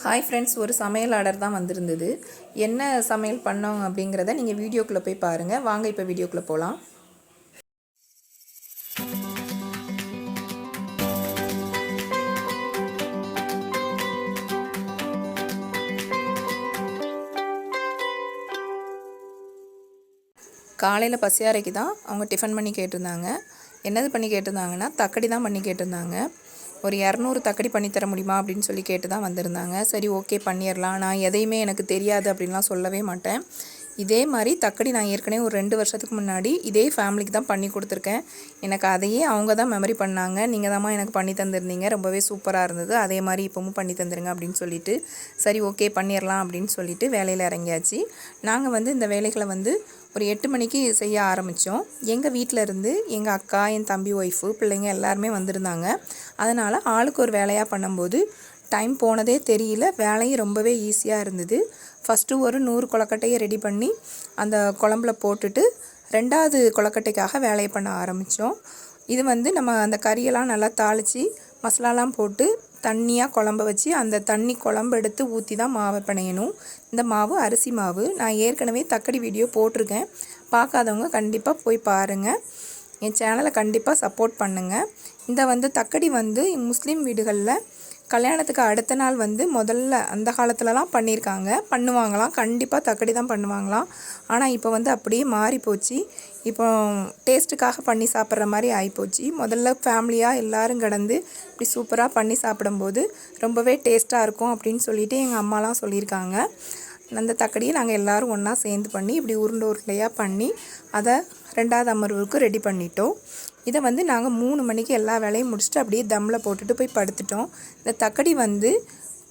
Hi friends ஒரு சமையல் order தான் வந்திருந்தது. என்ன சமையல் பண்ணோம் அப்படிங்கிறத நீங்கள் வீடியோக்குள்ளே போய் பாருங்கள் வாங்க இப்போ வீடியோக்குள்ளே போகலாம் காலையில் பசியாரைக்கு தான் அவங்க டிஃபன் பண்ணி கேட்டிருந்தாங்க. என்னது பண்ணி கேட்டிருந்தாங்கன்னா தக்கடி தான் பண்ணி கேட்டிருந்தாங்க. ஒரு இரநூறு தக்கடி பண்ணித்தர முடியுமா அப்படின்னு சொல்லி கேட்டு தான் வந்திருந்தாங்க. சரி ஓகே பண்ணிடலாம் நான் எதையுமே எனக்கு தெரியாது அப்படின்லாம் சொல்லவே மாட்டேன். இதே மாதிரி தக்கடி நான் ஏற்கனவே ஒரு ரெண்டு வருஷத்துக்கு முன்னாடி இதே ஃபேமிலிக்கு தான் பண்ணி கொடுத்துருக்கேன். எனக்கு அதையே அவங்க தான் மெமரி பண்ணாங்க. நீங்கள் தாம்மா எனக்கு பண்ணி தந்திருந்தீங்க. ரொம்பவே சூப்பராக இருந்தது. அதே மாதிரி இப்போவும் பண்ணி தந்துருங்க அப்படின்னு சொல்லிட்டு சரி ஓகே பண்ணிடலாம் அப்படின்னு சொல்லிட்டு வேலையில் இறங்கியாச்சு. நாங்கள் வந்து இந்த வேலைகளை வந்து ஒரு எட்டு மணிக்கு செய்ய ஆரம்பித்தோம். எங்கள் வீட்டில் இருந்து எங்கள் அக்கா என் தம்பி ஒய்ஃபு பிள்ளைங்க எல்லாருமே வந்திருந்தாங்க. அதனால் ஆளுக்கு ஒரு வேலையாக பண்ணும்போது டைம் போனதே தெரியல. வேலையும் ரொம்பவே ஈஸியாக இருந்தது. ஃபஸ்ட்டு ஒரு நூறு கொலக்கட்டையை ரெடி பண்ணி அந்த குழம்புல போட்டுட்டு ரெண்டாவது கொலக்கட்டைக்காக வேலையை பண்ண ஆரம்பித்தோம். இது வந்து நம்ம அந்த கறியெல்லாம் நல்லா தாளித்து மசாலாலாம் போட்டு தண்ணியாக குழம்ப வச்சு அந்த தண்ணி குழம்பு எடுத்து ஊற்றி தான் மாவை பிணையணும். இந்த மாவு அரிசி மாவு. நான் ஏற்கனவே தக்கடி வீடியோ போட்டிருக்கேன். பார்க்காதவங்க கண்டிப்பாக போய் பாருங்கள் என் சேனலை கண்டிப்பாக சப்போர்ட் பண்ணுங்கள் இந்த வந்து தக்கடி வந்து முஸ்லீம் வீடுகளில் கல்யாணத்துக்கு அடுத்த நாள் வந்து முதல்ல அந்த காலத்துலலாம் பண்ணியிருக்காங்க. பண்ணுவாங்களாம். கண்டிப்பாக தக்கடி தான் பண்ணுவாங்களாம். ஆனால் இப்போ வந்து அப்படியே மாறி போச்சு. இப்போ டேஸ்ட்டுக்காக பண்ணி சாப்பிட்ற மாதிரி ஆகிப்போச்சு முதல்ல ஃபேமிலியாக எல்லோரும் கிடந்து இப்படி சூப்பராக பண்ணி சாப்பிடும்போது ரொம்பவே டேஸ்ட்டாக இருக்கும் அப்படின்னு சொல்லிட்டு எங்கள் அம்மாலாம் சொல்லியிருக்காங்க. அந்த தக்கடியை நாங்கள் எல்லோரும் ஒன்றா சேர்ந்து பண்ணி இப்படி உருண்டை உருண்டையாக பண்ணி அதை ரெண்டாவது அமர்வுக்கு ரெடி பண்ணிட்டோம். இதை வந்து நாங்கள் மூணு மணிக்கு எல்லா வேலையும் முடிச்சுட்டு அப்படியே தம்மில் போட்டுட்டு போய் படுத்துட்டோம். இந்த தக்கடி வந்து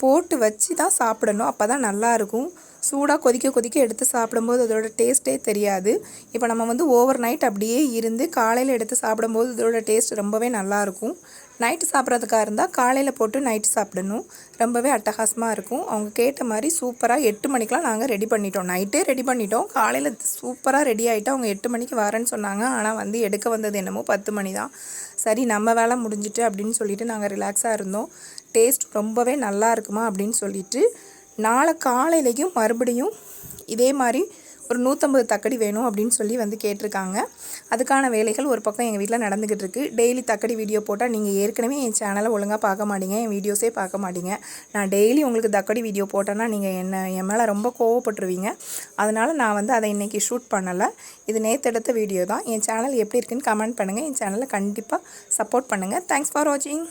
போட்டு வச்சு தான் சாப்பிடணும். அப்போ தான் நல்லாயிருக்கும் சூடாக கொதிக்க கொதிக்க எடுத்து சாப்பிடும்போது அதோட டேஸ்ட்டே தெரியாது. இப்போ நம்ம வந்து ஓவர் நைட் அப்படியே இருந்து காலையில் எடுத்து சாப்பிடும்போது இதோட டேஸ்ட் ரொம்பவே நல்லாயிருக்கும் நைட்டு சாப்பிட்றதுக்காக இருந்தால் காலையில் போட்டு நைட்டு சாப்பிடணும். ரொம்பவே அட்டகாசமாக இருக்கும். அவங்க கேட்ட மாதிரி சூப்பராக எட்டு மணிக்கெலாம் நாங்கள் ரெடி பண்ணிட்டோம். நைட்டே ரெடி பண்ணிட்டோம். காலையில் சூப்பராக ரெடி ஆகிட்டு அவங்க எட்டு மணிக்கு வரேன்னு சொன்னாங்க. ஆனால் வந்து எடுக்க வந்தது என்னமோ பத்து மணி தான். சரி நம்ம வேலை முடிஞ்சிட்டு அப்படின்னு சொல்லிட்டு நாங்கள் ரிலாக்ஸாக இருந்தோம். டேஸ்ட் ரொம்பவே நல்லா இருக்குமா அப்படின்னு சொல்லிட்டு நாளை காலையிலையும் மறுபடியும் இதே மாதிரி ஒரு நூற்றம்பது தக்கடி வேணும் அப்படின்னு சொல்லி வந்து கேட்டிருக்காங்க. அதுக்கான வேலைகள் ஒரு பக்கம் எங்கள் வீட்டில் நடந்துக்கிட்டு இருக்குது டெய்லி தக்கடி வீடியோ போட்டால் நீங்கள் ஏற்கனவே என் சேனலை ஒழுங்காக பார்க்க மாட்டீங்க என் வீடியோஸே பார்க்க மாட்டீங்க. நான் டெய்லி உங்களுக்கு தக்கடி வீடியோ போட்டேன்னா நீங்கள் என்ன என் மேலே ரொம்ப கோவப்பட்டுருவீங்க. அதனால் நான் வந்து அதை இன்றைக்கி ஷூட் பண்ணலை. இது நேற்று எடுத்த வீடியோ தான். என் சேனல் எப்படி இருக்குன்னு கமெண்ட் பண்ணுங்கள் என் சேனலை கண்டிப்பாக சப்போர்ட் பண்ணுங்கள் தேங்க்ஸ் ஃபார் வாட்சிங்